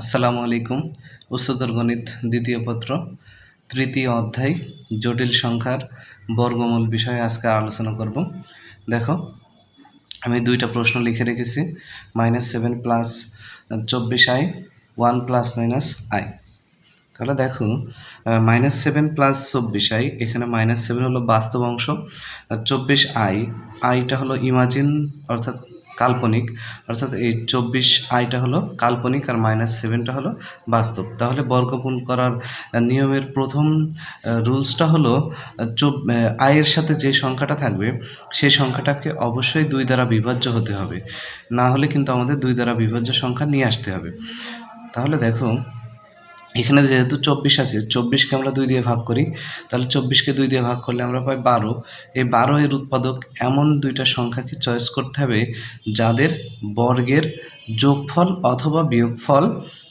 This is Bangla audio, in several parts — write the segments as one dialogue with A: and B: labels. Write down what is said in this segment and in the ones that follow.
A: আসসালামু আলাইকুম। উচ্চতর গণিত দ্বিতীয় পত্র, তৃতীয় অধ্যায়, জটিল সংখ্যার বর্গমূল বিষয়ে আজকে আলোচনা করব। দেখো, আমি দুইটা প্রশ্ন লিখে রেখেছি মাইনাস সেভেন প্লাস চব্বিশ I one plus minus I তাহলে দেখো মাইনাস সেভেন প্লাস চব্বিশ আই এখানে মাইনাস সেভেন হলো বাস্তব অংশ, চব্বিশ আই আইটা হলো ইমাজিন অর্থাৎ কাল্পনিক। অর্থাৎ এই চব্বিশ আইটা হলো কাল্পনিক আর মাইনাস সেভেনটা হলো বাস্তব। তাহলে বর্গমূল করার নিয়মের প্রথম রুলসটা হলো আয়ের সাথে যে সংখ্যাটা থাকবে সেই সংখ্যাটাকে অবশ্যই দুই দ্বারা বিভাজ্য হতে হবে। না হলে কিন্তু আমাদের দুই দ্বারা বিভাজ্য সংখ্যা নিয়ে আসতে হবে। তাহলে দেখো এখানে যেহেতু চব্বিশ আছে, চব্বিশকে আমরা দুই দিয়ে ভাগ করি, তাহলে চব্বিশকে দুই দিয়ে ভাগ করলে আমরা পাই বারো। এই বারো এর উৎপাদক এমন দুইটা সংখ্যাকে চয়েস করতে হবে যাদের বর্গের যোগফল অথবা বিয়োগফল,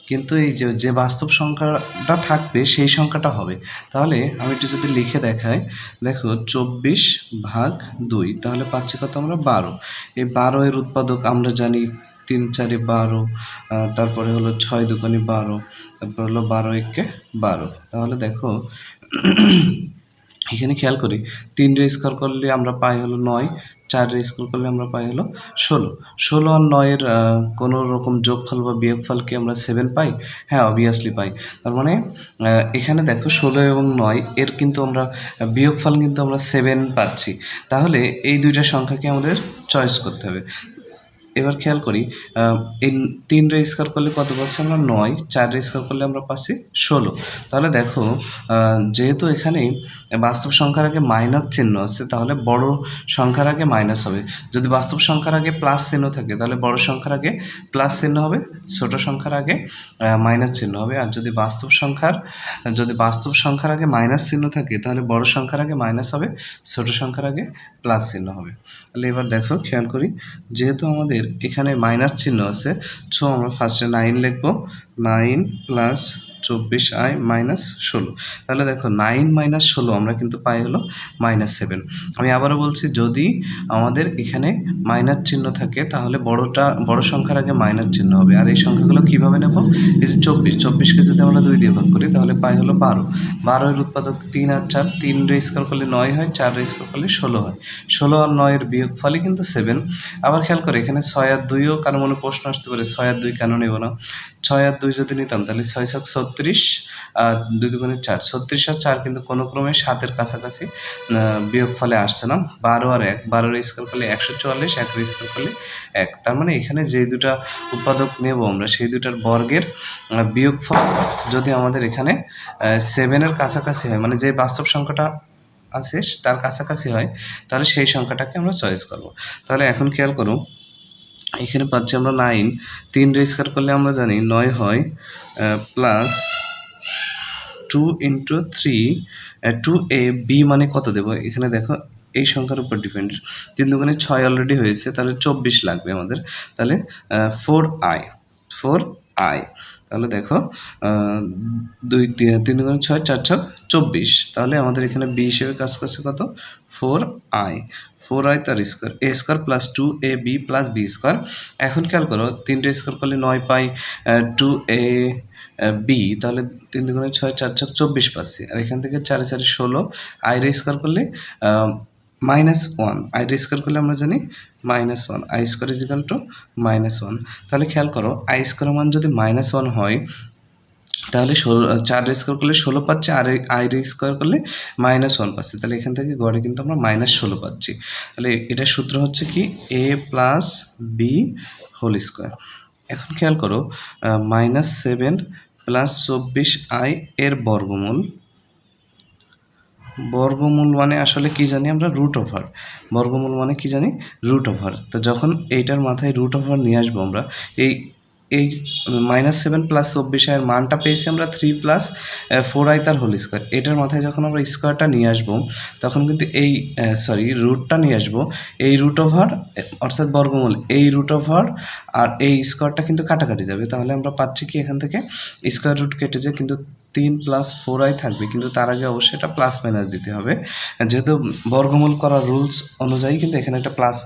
A: কিন্তু এই যে যে বাস্তব সংখ্যাটা থাকবে সেই সংখ্যাটা হবে। তাহলে আমি একটু যদি লিখে দেখাই, দেখো চব্বিশ ভাগ দুই, তাহলে পাচ্ছি কত আমরা বারো। এই বারো এর উৎপাদক আমরা জানি তিন, চারে, বারো তারপরে হলো ছয় দুকানি বারো, তারপর হলো বারো একে বারো। তাহলে দেখো, এখানে খেয়াল করি তিন রে স্কোয়ার করলে আমরা পাই হলো নয় চার রে স্কোয়ার করলে আমরা পাই হলো ষোলো। ষোলো আর নয়ের কোনো রকম যোগফল বা বিয়োগফল কি আমরা সেভেন পাই? হ্যাঁ অবভিয়াসলি পাই। তার মানে এখানে দেখো ষোলো এবং নয়, এর কিন্তু আমরা বিয়োগফল কিন্তু আমরা সেভেন পাচ্ছি। তাহলে এই দুইটা সংখ্যাকে আমাদের চয়েস করতে হবে। এবার খেয়াল করি এই তিন রে স্কোয়ার করলে কত পাচ্ছি আমরা? নয়। চার রে স্কোয়ার করলে আমরা পাচ্ছি ষোলো। তাহলে দেখো যেহেতু এখানে বাস্তব সংখ্যার আগে মাইনাস চিহ্ন আছে, তাহলে বড় সংখ্যার আগে মাইনাস হবে। যদি বাস্তব সংখ্যার আগে প্লাস চিহ্ন থাকে, তাহলে বড় সংখ্যার আগে প্লাস চিহ্ন হবে, ছোট সংখ্যার আগে মাইনাস চিহ্ন হবে। আর যদি বাস্তব সংখ্যার, যদি বাস্তব সংখ্যার আগে মাইনাস চিহ্ন থাকে, তাহলে বড় সংখ্যার আগে মাইনাস হবে, ছোট সংখ্যার আগে প্লাস চিহ্ন হবে। তাহলে এবার দেখো, খেয়াল করি, যেহেতু আমাদের এখানে মাইনাস চিহ্ন আছে। সো আমরা ফার্স্টে নাইন লিখব। নাইন প্লাস চব্বিশ আই মাইনাস ষোলো। তাহলে দেখো নাইন মাইনাস ষোলো আমরা কিন্তু পাই হলো মাইনাস সেভেন। আমি আবারও বলছি, যদি আমাদের এখানে মাইনাস চিহ্ন থাকে, তাহলে বড়টা, বড় সংখ্যার আগে মাইনাস চিহ্ন হবে। আর এই সংখ্যাগুলো কীভাবে নেব? এই যে চব্বিশ, চব্বিশকে যদি আমরা দুই দিয়ে ভাগ করি, তাহলে পাই হলো বারো। বারোয়ের উৎপাদক তিন আর চার, তিন রে স্কোয়ার করলে নয় হয়, চার রে স্কোয়ার করলে ষোলো হয়। ষোলো আর নয়ের বিয়োগ ফলে কিন্তু সেভেন আবার খেয়াল করে, এখানে ছয় আর দুইও কারও মনে প্রশ্ন আসতে পারে, ছয় আর দুই কেন নেব না? ছয় আর দুই যদি নিতাম, তাহলে ছয় ছক ছত্রিশ দুই দুগুণে চার। ছত্রিশ আর চার কিন্তু কোনো ক্রমে সাতের কাছাকাছি বিয়োগ ফলে আসছে না। বারো আর এক। বারোর স্কোয়ার করলে একশো চুয়াল্লিশ এক স্কোয়ার করলে এক। তার মানে এখানে যে দুটা উৎপাদক নেব আমরা সেই দুটার বর্গের আহ, বিয়োগফল যদি আমাদের এখানে সেভেনের কাছাকাছি হয় মানে যে বাস্তব সংখ্যাটা আছে তার কাছাকাছি হয় তাহলে সেই সংখ্যাটাকে আমরা চয়েস করব। তাহলে এখন খেয়াল করো এখানে পাচ্ছি আমরা নাইন তিন রেস্কার করলে আমরা জানি নয় হয় plus two into three two A B মানে কত দেবো? এখানে দেখো, এই সংখ্যার উপর ডিপেন্ড তিন দোকানে ছয় অলরেডি হয়েছে, তাহলে চব্বিশ লাগবে আমাদের। তাহলে ফোর আই ফোর আই তাহলে দেখো দুই তিন দুগুণে ছয়, চার ছক চব্বিশ। তাহলে আমাদের এখানে বি হিসেবে কাজ করছে কত? Four I. ফোর আই তার square, A square plus two A B plus B square. এখন খেয়াল করো, তিনটে স্কোয়ার করলে নয় পাই টু এ বি। তাহলে তিন দুগুণে ছয়, চার ছক চব্বিশ পাচ্ছি। আর এখান থেকে চারে চারে ষোলো, আই রে স্কোয়ার করলে মাইনাস ওয়ান আই রে স্কোয়ার করলে আমরা জানি minus one I square equal to minus one তাহলে খেয়াল করো আই স্কোয়ার মান যদি মাইনাস ওয়ান হয়, তাহলে চার স্কোয়ার করলে ষোলো পাচ্ছি, আর আই স্কোয়ার করলে মাইনাস ওয়ান পাচ্ছি। তাহলে এখান থেকে গড়ে কিন্তু আমরা মাইনাস ষোলো পাচ্ছি। তাহলে এটার সূত্র হচ্ছে কি? A plus B whole square এখন খেয়াল করো মাইনাস সেভেন প্লাস চব্বিশ আই এর বর্গমূল বর্গমূল মানে আসলে কি জানি আমরা রুট ওভার বর্গমূল মানে কি জানি? রুট ওভার তো যখন এইটার মাথায় রুট ওভার নিয়ে আসব আমরা, এই এই মাইনাস সেভেন প্লাস চব্বিশ এর মানটা পেয়েছি আমরা থ্রি প্লাস ফোর আই তার হোল স্কোয়ার এটার মাথায় যখন আমরা স্কোয়ারটা নিয়ে আসব, তখন কিন্তু এই সরি রুটটা নিয়ে আসব, এই রুট ওভার অর্থাৎ বর্গমূল, এই রুট ওভার আর এই স্কোয়ারটা কিন্তু কাটাকাটি যাবে। তাহলে আমরা পাচ্ছি কি এখান থেকে? স্কোয়ার রুট কেটে যায় কিন্তু তিন প্লাস ফোর আই থাকবে, কিন্তু তার আগে অবশ্যই এটা প্লাস মাইনাস দিতে হবে। যেহেতু বর্গমূল করার রুলস অনুযায়ী কিন্তু এখানে একটা প্লাস